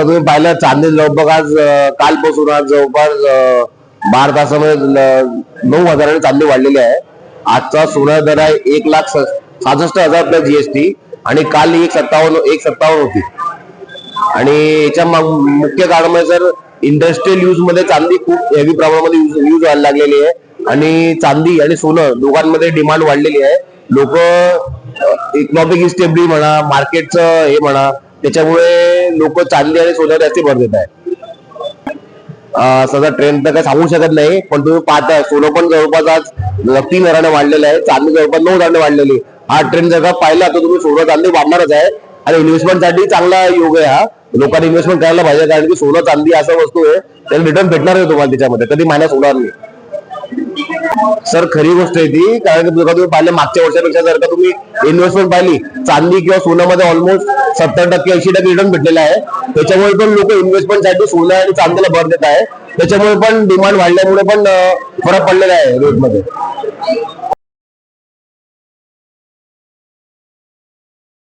तुम्ही पाहिलं चांदी जवळपास आज कालपासून आज जवळपास बारा तासामध्ये नऊ हजाराने चांदी वाढलेली आहे. आजचा सोना दर आहे एक लाख सहासष्ट हजार प्लस जीएसटी आणि काल एक सत्तावन्न एक सत्तावन्न होती. आणि याच्या मुख्य कारण सर इंडस्ट्रियल यूजमध्ये चांदी खूप हेवी प्रमाणामध्ये यूज यूज व्हायला लागलेली आहे. आणि चांदी आणि सोनं दोघांमध्ये डिमांड वाढलेली आहे. लोक इकॉनॉमिक इस्टेबिलिटी म्हणा मार्केटचं हे म्हणा त्याच्यामुळे लोक चांदी आणि सोन्यावर जास्ती भर देत आहे सध्या ट्रेंड तर काही सांगू शकत नाही पण तुम्ही पाहताय सोनं पण जवळपास आज तीन हजाराने वाढलेलं आहे चांदी जवळपास नऊ हजाराने वाढलेली. आहे. हा ट्रेंड जर का पाहिला तर तुम्ही सोनं चांदी वाढणारच आहे. आणि इन्व्हेस्टमेंटसाठी चांगला योग आहे हा. लोकांनी इन्व्हेस्टमेंट करायला पाहिजे कारण की सोनं चांदी असं वस्तू आहे त्याला रिटर्न भेटणार आहे तुम्हाला त्याच्यामध्ये. कधी मायनस होणार नाही. सर खरी गोष्ट आहे ती. कारण की तुम्ही पाहिलं मागच्या वर्षापेक्षा जर का तुम्ही इन्व्हेस्टमेंट पाहिली चांदी किंवा सोन्यामध्ये ऑलमोस्ट सत्तर टक्के ऐंशी टक्के रिटर्न भेटलेला आहे. त्याच्यामुळे पण लोक इन्व्हेस्टमेंटसाठी सोनं आणि चांदीला भर देत आहे. त्याच्यामुळे पण डिमांड वाढल्यामुळे पण फरक पडलेला आहे रेटमध्ये